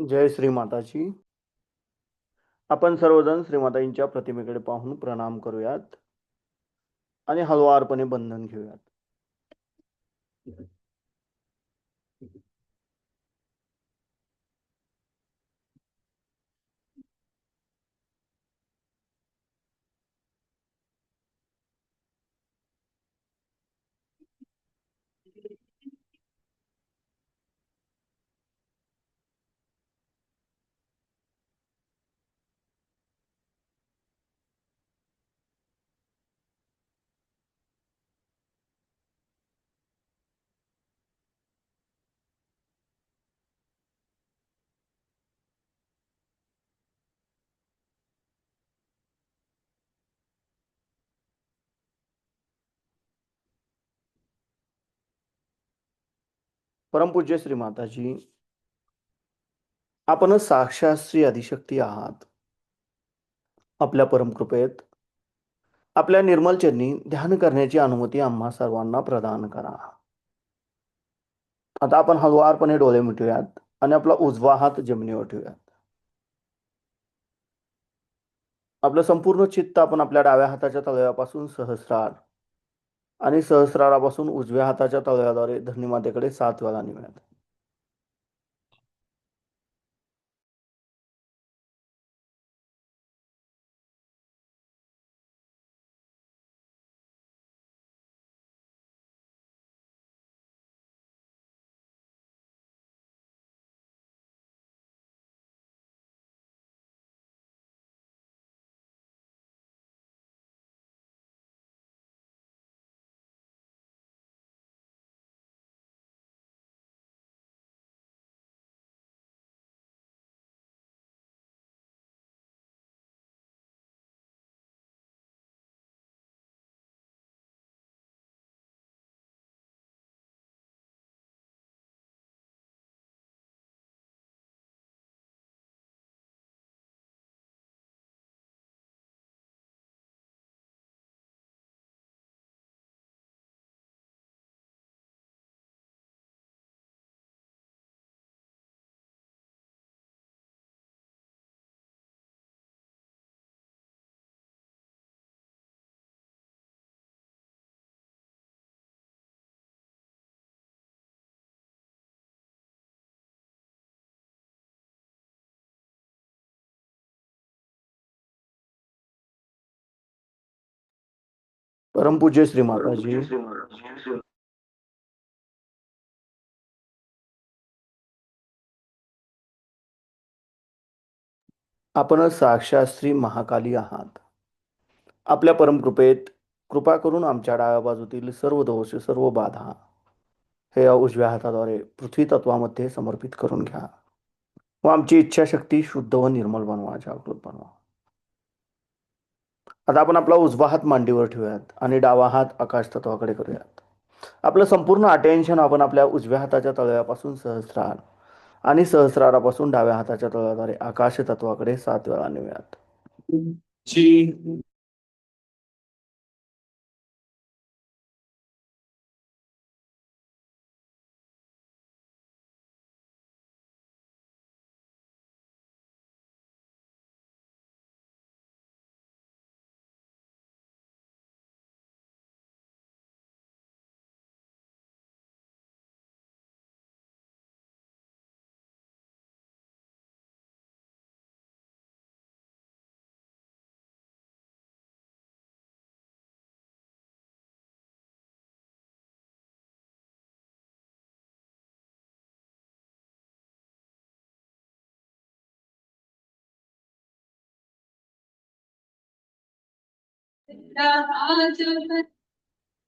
जय श्री माताजी. आपण सर्वजण श्रीमाताईंच्या प्रतिमेकडे पाहून प्रणाम करूयात आणि हळुवारपणे बंधन घेऊयात. परमपूज्य श्री माताजी आपण साक्षात श्री आहात. आपल्या परमकृपेत आपल्या निर्मल चरणी ध्यान करण्याची अनुमती आम्हा सर्वांना प्रदान करा. आता आपण हळुवारपणे डोळे मिटूयात आणि आपला उजवा हात जमिनीवर ठेवूयात. आपलं संपूर्ण चित्त आपण आपल्या डाव्या हाताच्या तळव्यापासून सहस्रार आणि सहस्रारापासून उजव्या हाताच्या तळव्याद्वारे धरणीमातेकडे सात वेळा नेऊयात परमपूज्य श्री माताजी. आपण साक्षात श्री महाकाली आहात. आपल्या परमकृपेत कृपा करून आमच्या डाव्या बाजूतील सर्व दोष सर्व बाधा हे या उजव्या हाताद्वारे पृथ्वी तत्वामध्ये समर्पित करून घ्या व आमची इच्छाशक्ती शुद्ध व निर्मल बनवा जागृत बनवा. आता आपण आपला उजवा हात मांडीवर ठेवूयात आणि डावा हात आकाश तत्वाकडे करूयात. आपलं संपूर्ण अटेन्शन आपण आपल्या उजव्या हाताच्या तळव्यापासून सहस्रार आणि सहस्रारापासून डाव्या हाताच्या तळव्याद्वारे आकाश तत्वाकडे सात वेळा नेऊयात.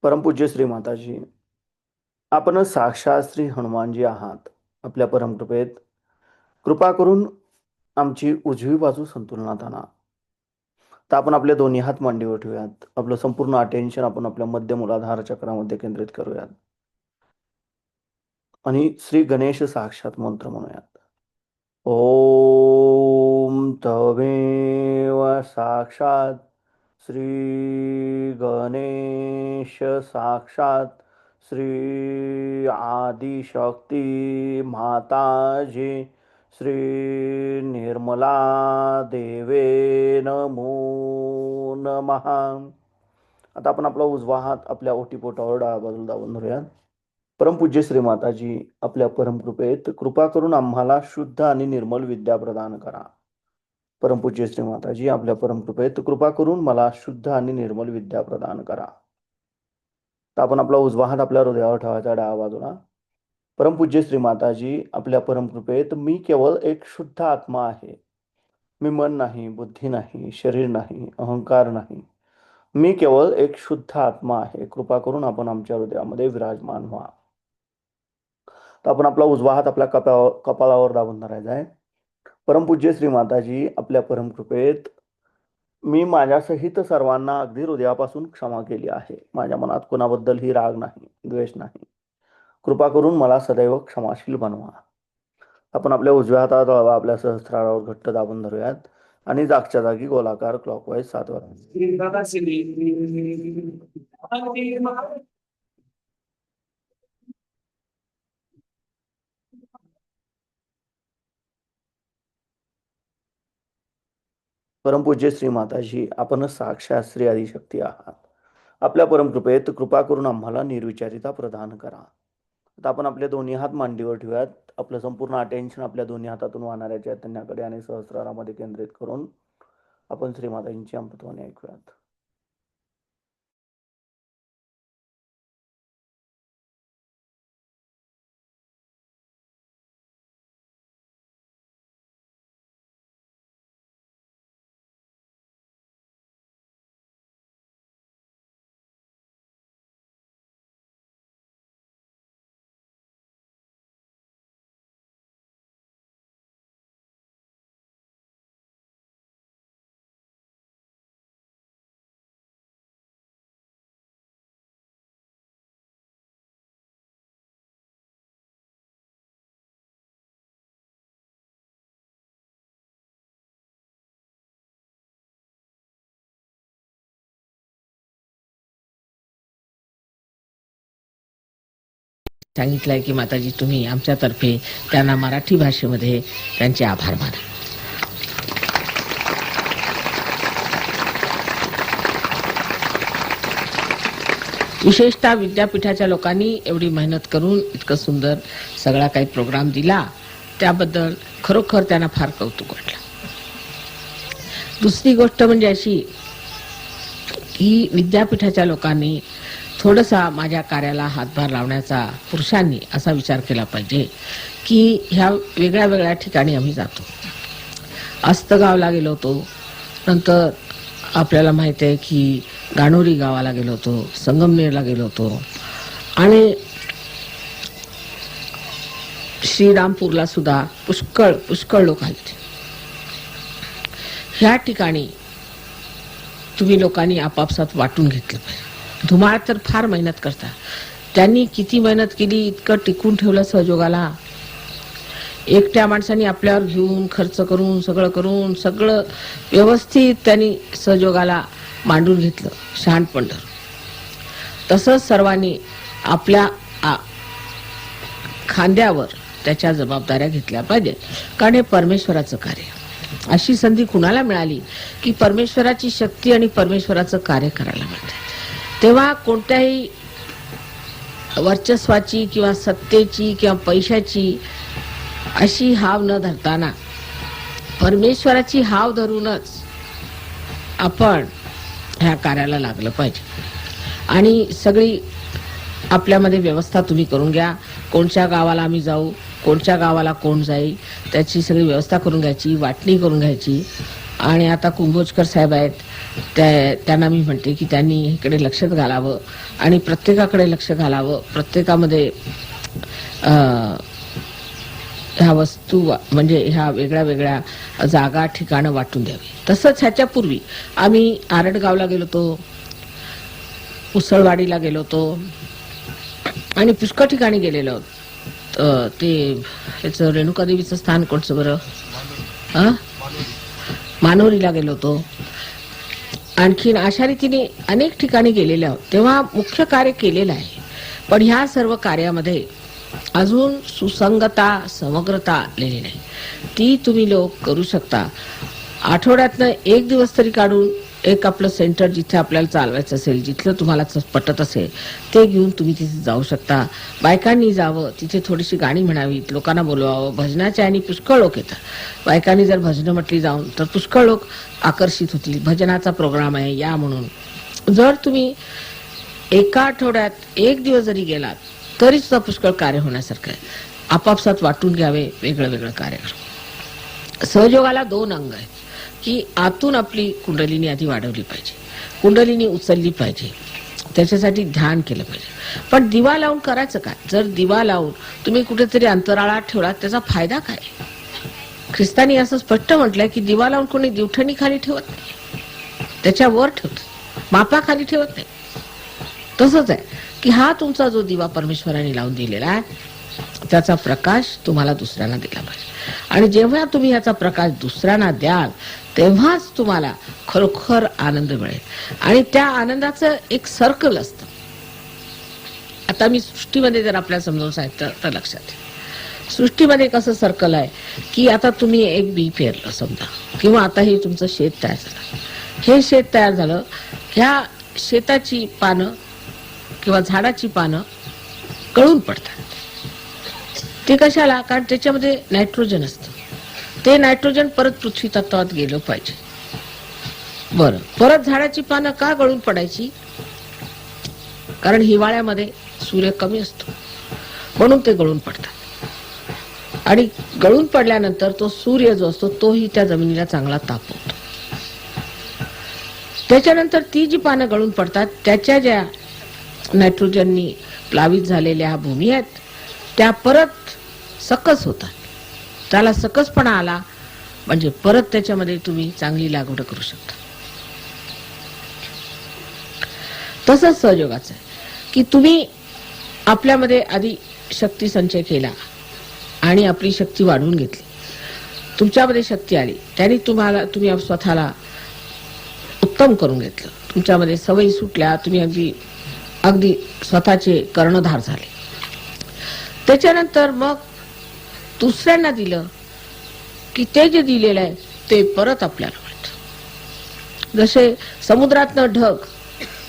परमपूज्य श्री माताजी आपण साक्षात श्री हनुमानजी आहात. आपल्या परमकृपेत कृपा करून आमची उजवी बाजू संतुलनात आणा. तर आपण आपले दोन्ही हात मांडीवर ठेवूयात. आपलं संपूर्ण अटेन्शन आपण आपल्या मध्य मूलाधार चक्रामध्ये केंद्रित करूयात. आणि श्री गणेश साक्षात मंत्र म्हणूयात. ओम तवे साक्षात श्री गणेश साक्षात श्री आदिशक्ती माताजी श्री निर्मला देवे नमो नमः. आता आपण आपला उजवा हात आपल्या ओटीपोटावर डाव्या बाजूला दाबून धरूयात. परमपूज्य श्री माताजी आपल्या परमकृपेत कृपा करून आम्हाला शुद्ध आणि निर्मल विद्या प्रदान करा. परमपूज्य श्री माताजी आपल्या परमकृपेत कृपा करून मला शुद्ध आणि निर्मल विद्या प्रदान करा. तर आपण आपला उजवा हात आपल्या हृदयावर ठेवायचा डावा बाजूला. परमपूज्य श्री माताजी आपल्या परमकृपेत मी केवळ एक शुद्ध आत्मा आहे. मी मन नाही बुद्धी नाही शरीर नाही अहंकार नाही. मी केवळ एक शुद्ध आत्मा आहे. कृपा करून आपण आमच्या हृदयामध्ये विराजमान व्हा. तर आपण आपला उजवा हात आपल्या कपावर कपाळावर दाबून धरायचा आहे. परमपूज्य श्री माताजी आपल्या परमकृपेत मी माझ्यासहित सर्वांना अगदी हृदयापासून क्षमा केली आहे. माझ्या मनात कोणाबद्दलही राग नाही द्वेष नाही. कृपा करून मला सदैव क्षमाशील बनवा. आपण आपल्या उजव्या हातात आपल्या सहस्रावर घट्ट दाबून धरूयात आणि जागच्या जागी गोलाकार क्लॉकवाईज सात परमपूज्य श्री माताजी आपण साक्षात श्री आदिशक्ती आहात. आपल्या परमकृपेत कृपा करून आम्हाला निर्विचारिता प्रदान करा. आता आपण आपले दोन्ही हात मांडीवर ठेवूयात. आपलं संपूर्ण अटेन्शन आपल्या दोन्ही हातातून वाहणाऱ्या चैतन्याकडे आणि सहस्रारामध्ये केंद्रित करून आपण श्रीमाताजींची अमृतवाणी ऐकूयात. सांगितलंय की माताजी तुम्ही आमच्यातर्फे त्यांना मराठी भाषेमध्ये त्यांचे आभार माना. विशेषतः विद्यापीठाच्या लोकांनी एवढी मेहनत करून इतकं सुंदर सगळा काही प्रोग्राम दिला त्याबद्दल खरोखर त्यांना फार कौतुक वाटलं. दुसरी गोष्ट म्हणजे अशी की विद्यापीठाच्या लोकांनी थोडासा माझ्या कार्याला हातभार लावण्याचा पुरुषांनी असा विचार केला पाहिजे की ह्या वेगळ्या वेगळ्या ठिकाणी आम्ही जातो. अस्तगावला गेलो होतो. नंतर आपल्याला माहिती आहे की गाणोरी गावाला गेलो होतो संगमनेरला गेलो होतो. आणि श्रीरामपूरला सुद्धा पुष्कळ पुष्कळ लोक आहेत ह्या ठिकाणी तुम्ही लोकांनी आपापसात वाटून घेतलं पाहिजे. धुमाळ तर फार मेहनत करता त्यांनी किती मेहनत केली इतकं टिकून ठेवलं सहजोगाला एकट्या माणसाने आपल्यावर घेऊन खर्च करून सगळं करून सगळं व्यवस्थित त्यांनी सहजोगाला मांडून घेतलं शहाणपण तसंच सर्वांनी आपल्या आ- खांद्यावर त्याच्या जबाबदाऱ्या घेतल्या पाहिजेत. कारण हे परमेश्वराचं कार्य. अशी संधी कुणाला मिळाली? की परमेश्वराची शक्ती आणि परमेश्वराचं कार्य करायला मिळतं तेव्हा कोणत्याही वर्चस्वाची किंवा सत्तेची किंवा पैशाची अशी हाव न धरताना परमेश्वराची हाव धरूनच आपण ह्या कार्याला लागलं पाहिजे. आणि सगळी आपल्यामध्ये व्यवस्था तुम्ही करून घ्या. कोणत्या गावाला आम्ही जाऊ कोणत्या गावाला कोण जाईल त्याची सगळी व्यवस्था करून घ्यायची वाटणी करून घ्यायची. आणि आता कुंभोजकर साहेब आहेत त्या त्यांना मी म्हणते की त्यांनी इकडे लक्षात घालावं आणि प्रत्येकाकडे लक्ष घालावं. प्रत्येकामध्ये ह्या वस्तू वा- म्हणजे ह्या वेगळ्या वेगळ्या जागा ठिकाणं वाटून द्यावी. तसंच ह्याच्यापूर्वी आम्ही आरडगावला गेलो होतो उसळवाडीला गेलो होतो आणि पुष्कळ ठिकाणी गेलेलो. ते ह्याचं रेणुकादेवीचं स्थान कोणचं बरं? हां मानवरीला गेलो होतो. आणखीन अशा रीतीने अनेक ठिकाणी गेलेले. आहोत तेव्हा मुख्य कार्य केलेलं आहे. पण ह्या सर्व कार्यामध्ये अजून सुसंगता समग्रता आलेली नाही. ती तुम्ही लोक करू शकता. आठवड्यातनं एक दिवस तरी काढून एक आपलं सेंटर जिथे आपल्याला चालवायचं असेल जिथलं तुम्हाला पटत असेल ते घेऊन तुम्ही तिथे जाऊ शकता. बायकांनी जावं तिथे थोडीशी गाणी म्हणावीत लोकांना बोलवावं भजनाच्या आणि पुष्कळ लोक येतात. बायकांनी जर भजनं म्हटली जाऊन तर पुष्कळ लोक आकर्षित होतील. भजनाचा प्रोग्राम आहे या म्हणून. जर तुम्ही एका आठवड्यात एक दिवस जरी गेलात तरी सुद्धा पुष्कळ कार्य होण्यासारखं आहे. आपापसात वाटून घ्यावे वेगळं वेगळं कार्य सहयोगाला दोन अंग आहेत. की आतून आपली कुंडलिनी आधी वाढवली पाहिजे. कुंडलिनी उचलली पाहिजे. त्याच्यासाठी ध्यान केलं पाहिजे. पण दिवा लावून करायचं काय? जर दिवा लावून तुम्ही कुठेतरी अंतराळात ठेवला त्याचा फायदा काय? ख्रिस्तानी असं स्पष्ट म्हटलंय की दिवा लावून कोणी दिवठणी खाली ठेवत नाही. त्याच्यावर ठेवत मापाखाली ठेवत नाही. तसंच आहे की हा तुमचा जो दिवा परमेश्वराने लावून दिलेला आहे त्याचा प्रकाश तुम्हाला दुसऱ्यांना दिला पाहिजे. आणि जेव्हा तुम्ही याचा प्रकाश दुसऱ्यांना द्याल तेव्हाच तुम्हाला खरोखर आनंद मिळेल. आणि त्या आनंदाचं एक सर्कल असतं. आता मी सृष्टीमध्ये जर आपल्याला समजावून सांगितलं तर लक्षात सृष्टीमध्ये कसं सर्कल आहे? की आता तुम्ही एक बी पेरलं समजा. किंवा आता हे तुमचं शेत तयार झालं. हे शेत तयार झालं. ह्या शेताची पानं किंवा झाडाची पानं गळून पडतात. ते कशाला? कारण त्याच्यामध्ये नायट्रोजन असतं. ते नायट्रोजन परत पृथ्वी तत्वात गेलं पाहिजे. बरं. परत झाडाची पानं का गळून पडायची? कारण हिवाळ्यामध्ये सूर्य कमी असतो. म्हणून ते गळून पडतात. आणि गळून पडल्यानंतर तो सूर्य जो असतो तोही त्या जमिनीला चांगला तापवतो त्याच्यानंतर ती जी पानं गळून पडतात त्याच्या ज्या नायट्रोजननी प्लावित झालेल्या भूमी आहेत त्या परत सकस होतात. त्याला सकसपणा आला म्हणजे परत त्याच्यामध्ये तुम्ही चांगली लागवड करू शकता. तसंच सहयोगाचं आहे. की तुम्ही आपल्यामध्ये आधी शक्ती संचय केला आणि आपली शक्ती वाढवून घेतली. तुमच्यामध्ये शक्ती आली त्याने तुम्हाला तुम्ही स्वतःला उत्तम करून घेतलं. तुमच्यामध्ये सवयी सुटल्या तुम्ही अगदी अगदी स्वतःचे कर्णधार झाले. त्याच्यानंतर मग दुसऱ्यांना दिलं की ते जे दिलेलं आहे ते परत आपल्याला मिळतं. जसे समुद्रातनं ढग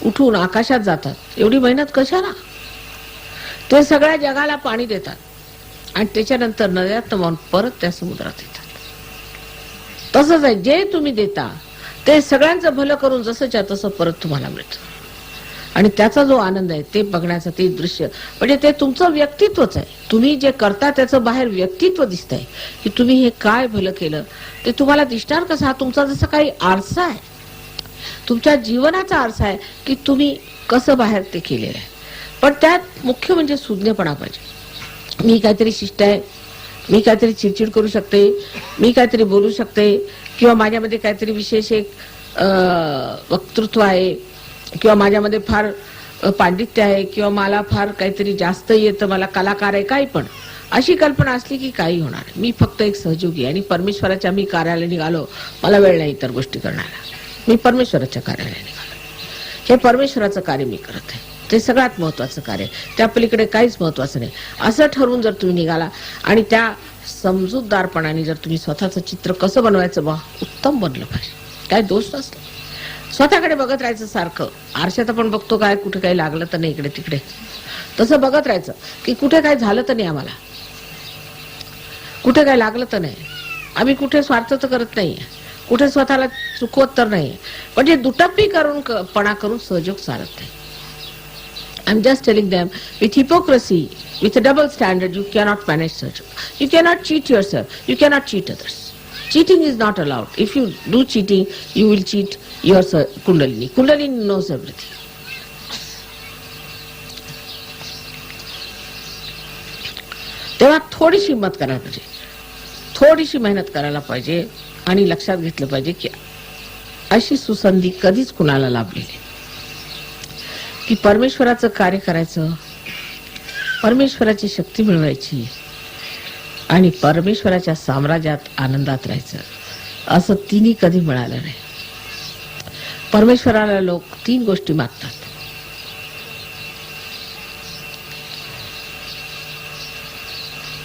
उठून आकाशात जातात एवढी मेहनत कशाला? ते सगळ्या जगाला पाणी देतात आणि त्याच्यानंतर नद्यात वाहून परत त्या समुद्रात येतात. तसंच आहे जे तुम्ही देता ते सगळ्यांचं भलं करून जसंच्या तसं परत तुम्हाला मिळतं. आणि त्याचा जो आनंद आहे ते बघण्याचं ते दृश्य. म्हणजे ते तुमचं व्यक्तित्वच आहे. तुम्ही जे करता त्याचं बाहेर व्यक्तित्व दिसतंय. की तुम्ही हे काय भलं केलं? ते तुम्हाला दिसणार कसं? हा तुमचा जसं काही आरसा आहे. तुमच्या जीवनाचा आरसा आहे की तुम्ही कसं बाहेर ते केलेलं आहे. पण त्यात मुख्य म्हणजे सुज्ञपणा पाहिजे. मी काहीतरी शिष्ट आहे मी काहीतरी चिडचिड करू शकते मी काहीतरी बोलू शकते किंवा माझ्यामध्ये काहीतरी विशेष एक वक्तृत्व आहे किंवा माझ्यामध्ये फार पांडित्य आहे किंवा मला फार काहीतरी जास्त येतं मला कलाकार आहे काही पण. अशी कल्पना असली की काही होणार. मी फक्त एक सहयोगी आणि परमेश्वराच्या मी कार्यालय निघालो मला वेळ नाही इतर गोष्टी करण्याला. मी परमेश्वराच्या कार्यालयाने निघालो. हे परमेश्वराचं कार्य मी करत आहे. ते सगळ्यात महत्वाचं कार्य त्या पलीकडे काहीच महत्वाचं नाही. असं ठरवून जर तुम्ही निघाला आणि त्या समजूतदारपणाने जर तुम्ही स्वतःचं चित्र कसं बनवायचं बा उत्तम बनलं पाहिजे. काय दोष नसला. स्वतःकडे बघत राहायचं सारखं. आरशात आपण बघतो काय कुठे काही लागलं तर नाही इकडे तिकडे. तसं बघत राहायचं की कुठे काय झालं तर नाही आम्हाला. कुठे काय लागलं तर नाही. आम्ही कुठे स्वार्थ तर करत नाही कुठे स्वतःला चुकवत तर नाही म्हणजे दुटप्पी करून पणा करून सहयोग चालत नाही I am just telling them with hypocrisy with double standard you cannot manage सहयोग you cannot cheat yourself you cannot cheat others cheating is not allowed. If you do cheating you will cheat your kundalini. Kundalini knows everything. तेव्हा थोडीशी हिंमत करायला पाहिजे. थोडीशी मेहनत करायला पाहिजे आणि लक्षात घेतलं पाहिजे की अशी सुसंधी कधीच कुणाला लाभलेली की परमेश्वराचं कार्य करायचं परमेश्वराची शक्ती मिळवायची आणि परमेश्वराच्या साम्राज्यात आनंदात राहायचं. असं तिन्ही कधी मिळालं नाही. परमेश्वराला लोक तीन गोष्टी मागतात.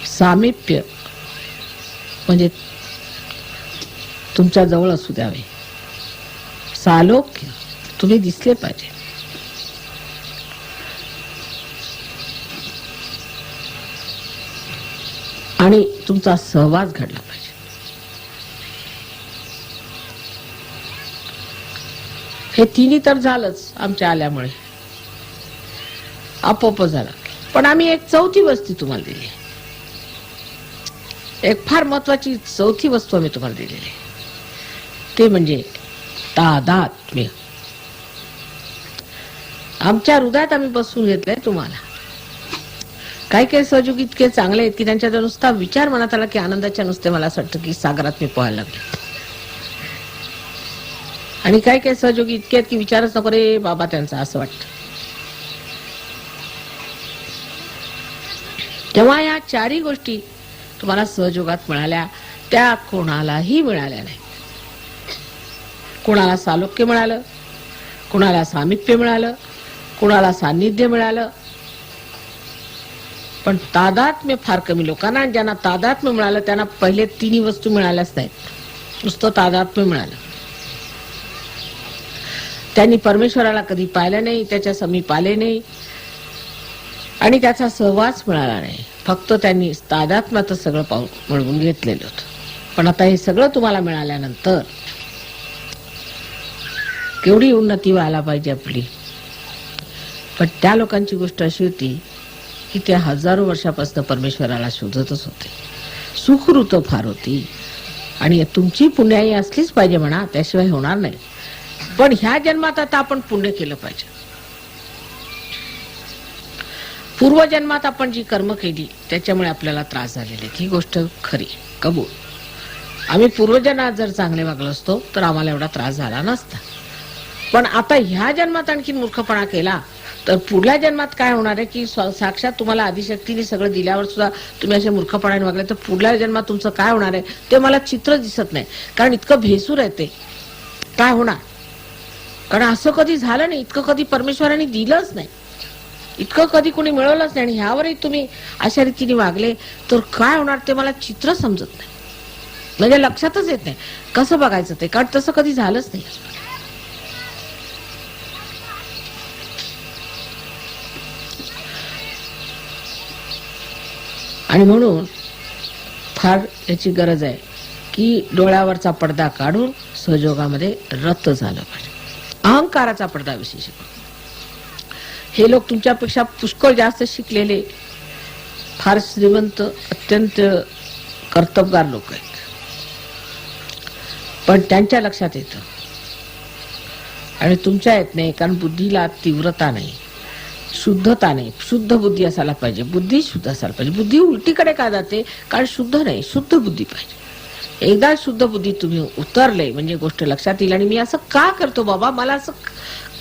सामिप्य म्हणजे तुमच्या जवळ असू द्यावे. सालोक्य तुम्ही दिसले पाहिजे आणि तुमचा सहवास घडला पाहिजे. हे तिन्ही तर झालंच आमच्या आल्यामुळे. आपोआप झालं. पण आम्ही एक चौथी वस्ती तुम्हाला दिली एक फार महत्वाची चौथी वस्तू आम्ही तुम्हाला दिलेली ते म्हणजे तादात्म्य आमच्या हृदयात आम्ही बसून घेतलंय तुम्हाला. काही काही सहयोग इतके चांगले आहेत की त्यांच्या नुसता विचार मनात आला की आनंदाच्या नुसते मला असं वाटतं की सागरात मी पोहायला लागले. आणि काही काही सहयोगी इतके आहेत की विचारच नको रे बाबा त्यांचा असं वाटतं. तेव्हा या चारही गोष्टी तुम्हाला सहयोगात मिळाल्या. त्या कोणालाही मिळाल्या नाही कोणाला सालोक्य मिळालं कोणाला सामिप्य मिळालं कोणाला सान्निध्य मिळालं पण तादात्म्य फार कमी लोकांना ज्यांना तादात्म्य मिळालं त्यांना पहिले तिन्ही वस्तू मिळाल्याच नाहीत. नुसतं तादात्म्य मिळालं. त्यांनी परमेश्वराला कधी पाहिलं नाही त्याच्या समीप आले नाही. आणि त्याचा सहवास मिळाला नाही. फक्त त्यांनी तादात्म्यातच सगळं पाहून मिळवून घेतलेलं होतं. पण आता हे सगळं तुम्हाला मिळाल्यानंतर केवढी उन्नती व्हायला पाहिजे आपली. पण त्या लोकांची गोष्ट अशी होती की ते हजारो वर्षापासून परमेश्वराला शोधतच होते. सुखृत फार होती. आणि तुमची पुण्याई असलीच पाहिजे म्हणा त्याशिवाय होणार नाही. पण ह्या जन्मात आता आपण पुण्य केलं पाहिजे. पूर्वजन्मात आपण जी कर्म केली त्याच्यामुळे आपल्याला त्रास झालेले ही गोष्ट खरी कबूल. आम्ही पूर्वजन्मात जर चांगले वागलो असतो तर आम्हाला एवढा त्रास झाला नसता. पण आता ह्या जन्मात आणखी मूर्खपणा केला तर पुढल्या जन्मात काय होणार आहे की साक्षात तुम्हाला आदिशक्तीने सगळं दिल्यावर सुद्धा तुम्ही असे मूर्खपणाने वागले तर पुढल्या जन्मात तुमचं काय होणार आहे ते मला चित्र दिसत नाही. कारण इतकं भेसूर आहे ते. काय होणार? कारण असं कधी झालं नाही इतकं कधी परमेश्वराने दिलंच नाही. इतकं कधी कोणी मिळवलंच नाही आणि ह्यावरही तुम्ही अशा रीतीने वागले तर काय होणार ते मला चित्र समजत नाही. म्हणजे लक्षातच येत नाही. कसं बघायचं ते? कारण तसं कधी झालंच नाही. आणि म्हणून फार याची गरज आहे की डोळ्यावरचा पडदा काढून सहयोगामध्ये रत झालं पाहिजे. अहंकाराचा पडदा विशेष हे लोक तुमच्यापेक्षा पुष्कळ जास्त शिकलेले फार श्रीमंत अत्यंत कर्तबगार लोक आहेत. पण त्यांच्या लक्षात येतं. आणि तुमच्या येत नाही कारण बुद्धीला तीव्रता नाही. शुद्धता नाही शुद्ध बुद्धी असायला पाहिजे. बुद्धी शुद्ध असायला पाहिजे. बुद्धी उलटीकडे का जाते? कारण शुद्ध नाही शुद्ध बुद्धी पाहिजे. एकदा शुद्ध बुद्धी तुम्ही उतरले म्हणजे गोष्ट लक्षात येईल. आणि मी असं का करतो बाबा? मला असं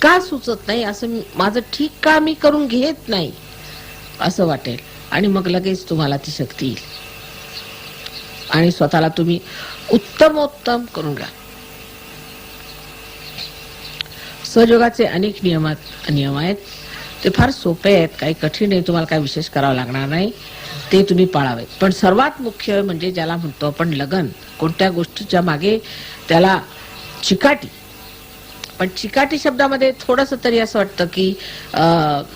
का सुचत नाही? असं माझं ठीक का मी करून घेत नाही? असं वाटेल. आणि मग लगेच तुम्हाला ती शक्ती येईल. आणि स्वतःला तुम्ही उत्तमोत्तम करून घ्या सहयोगाचे अनेक नियमात नियम आहेत. ते फार सोपे आहेत काही कठीण आहे तुम्हाला काही विशेष करावं लागणार नाही ते तुम्ही पाळावे. पण सर्वात मुख्य म्हणजे ज्याला म्हणतो आपण लगन कोणत्या गोष्टीच्या मागे त्याला चिकाटी. पण चिकाटी शब्दामध्ये थोडंसं तरी असं वाटतं की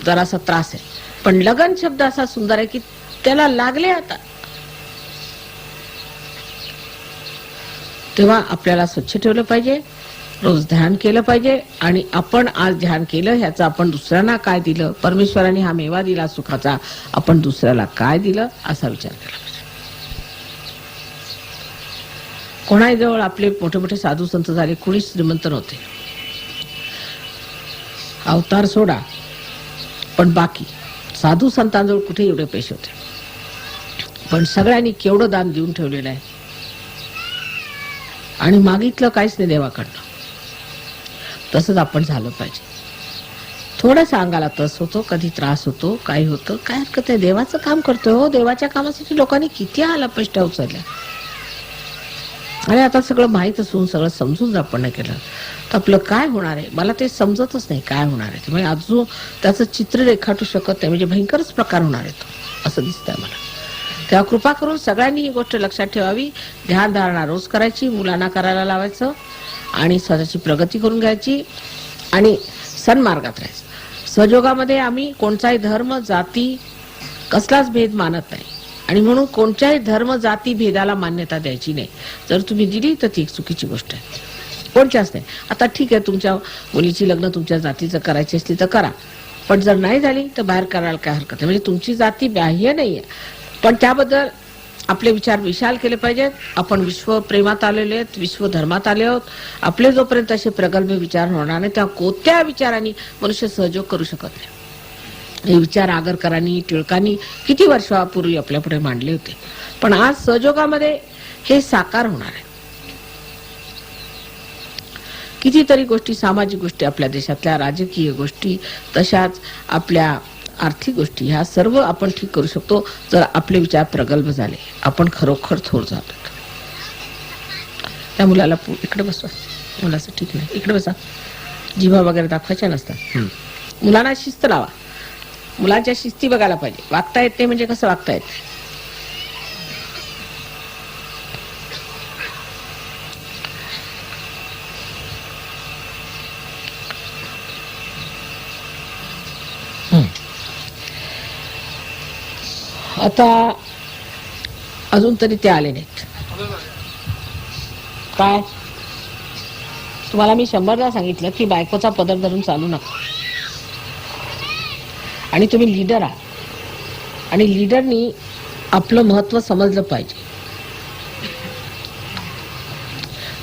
जरासा त्रास आहे. पण लगन शब्द असा सुंदर आहे की त्याला लागले आता. तेव्हा आपल्याला स्वच्छ ठेवलं पाहिजे. रोज ध्यान केलं पाहिजे आणि आपण आज ध्यान केलं ह्याचं आपण दुसऱ्यांना काय दिलं? परमेश्वराने हा मेवा दिला सुखाचा. आपण दुसऱ्याला काय दिलं? असा विचार केला पाहिजे. कोणाही जवळ आपले मोठे मोठे साधू संत झाले कुणी श्रीमंत नव्हते. अवतार सोडा. पण बाकी साधू संतांजवळ कुठे एवढे पैसे होते? पण सगळ्यांनी केवढं दान देऊन ठेवलेलं आहे. आणि मागितलं काहीच नाही देवाकडनं. तसंच आपण झालं पाहिजे. थोडस अंगाला तस होतो कधी त्रास होतो काही होतं. काय हरकत आहे? देवाचं काम करतोय हो. देवाच्या कामासाठी लोकांनी किती आला पैष्टा उचलल्या आणि आता सगळं माहीत असून सगळं समजून जर आपण नाही केलं. तर आपलं काय होणार आहे? मला ते समजतच नाही काय होणार आहे. म्हणजे अजून त्याचं चित्र रेखाटू शकत नाही. म्हणजे भयंकरच प्रकार होणार आहे तो. असं दिसतंय मला. तेव्हा कृपा करून सगळ्यांनी ही गोष्ट लक्षात ठेवावी. ध्यान धारणा रोज करायची. मुलांना करायला लावायचं. आणि स्वतःची प्रगती करून घ्यायची आणि सन्मार्गात राहायचं. सहयोगामध्ये आम्ही कोणताही धर्म जाती कसलाच भेद मानत नाही. आणि म्हणून कोणत्याही धर्म जाती भेदाला मान्यता द्यायची नाही. जर तुम्ही दिली तर ती एक चुकीची गोष्ट आहे. कोणच्याच नाही. आता ठीक आहे तुमच्या मुलीची लग्न तुमच्या जातीचं करायची असली तर करा. पण जर नाही झाली तर बाहेर करायला काय हरकत नाही. म्हणजे तुमची जाती बाह्य नाही आहे पण त्याबद्दल आपले विचार विशाल केले पाहिजेत. आपण विश्व प्रेमात आलेले आहेत विश्व धर्मात आले आहोत. आपले जोपर्यंत असे प्रगल्भ विचार होणार नाही त्या कोणत्या विचारांनी मनुष्य सहयोग करू शकत नाही? हे विचार आगरकरांनी टिळकांनी किती वर्षापूर्वी आपल्या पुढे मांडले होते. पण आज सहयोगामध्ये हे साकार होणार आहे. कितीतरी गोष्टी सामाजिक गोष्टी आपल्या देशातल्या राजकीय गोष्टी तशाच आपल्या आर्थिक गोष्टी ह्या सर्व आपण ठीक करू शकतो. जर आपले विचार प्रगल्भ झाले आपण खरोखर थोर जातो त्या मुलाला इकडे बसवा. मुलाचं ठीक नाही. इकडे बसा. जिभा वगैरे दाखवायच्या नसतात. मुलांना शिस्त लावा. मुलांच्या शिस्ती बघायला पाहिजे. वागता येत नाही म्हणजे कसं वागता येत आता अजून तरी ते आले नाहीत. काय? तुम्हाला मी शंभरदा सांगितलं की बायकोचा पदर धरून चालू नका. आणि तुम्ही लीडर आहात. आणि लीडरनी आपलं महत्त्व समजलं पाहिजे.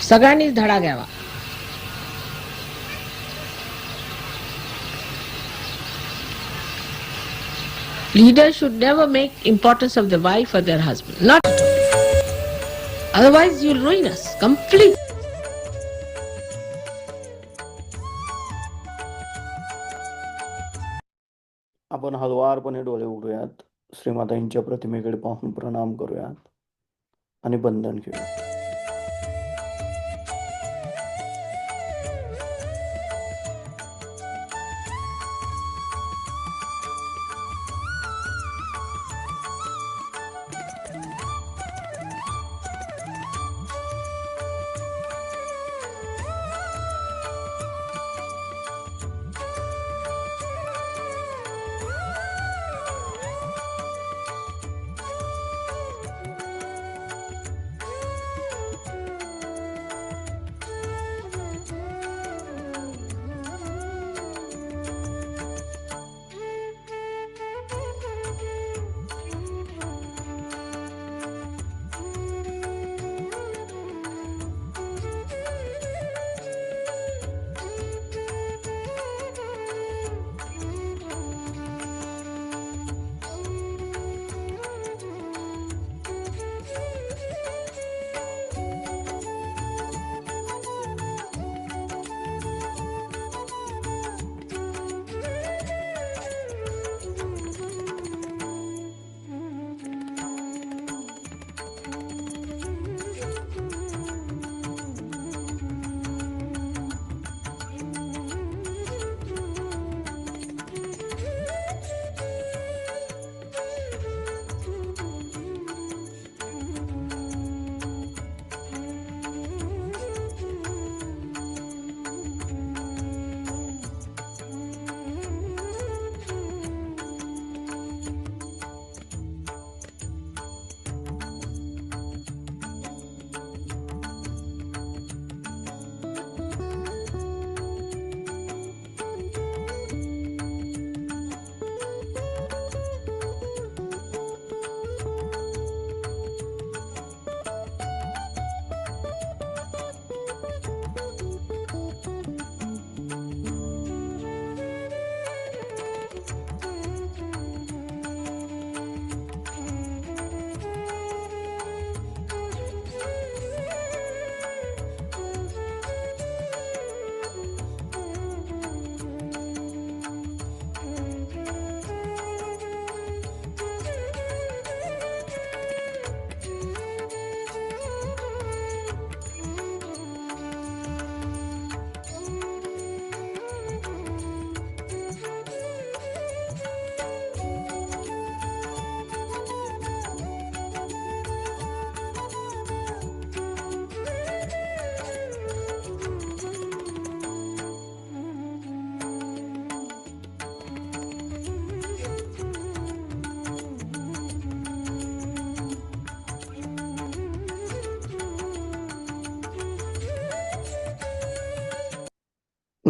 सगळ्यांनीच धडा घ्यावा. Leaders should never make importance of the wife or their husband. Not at all. Otherwise, you'll ruin us completely. आपण हळुवारपणे डोळे उघडूयात श्रीमाताईंच्या प्रतिमेकडे पाहून प्रणाम करूयात आणि बंधन घेऊयात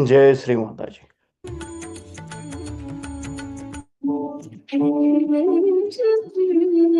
जय श्री माताजी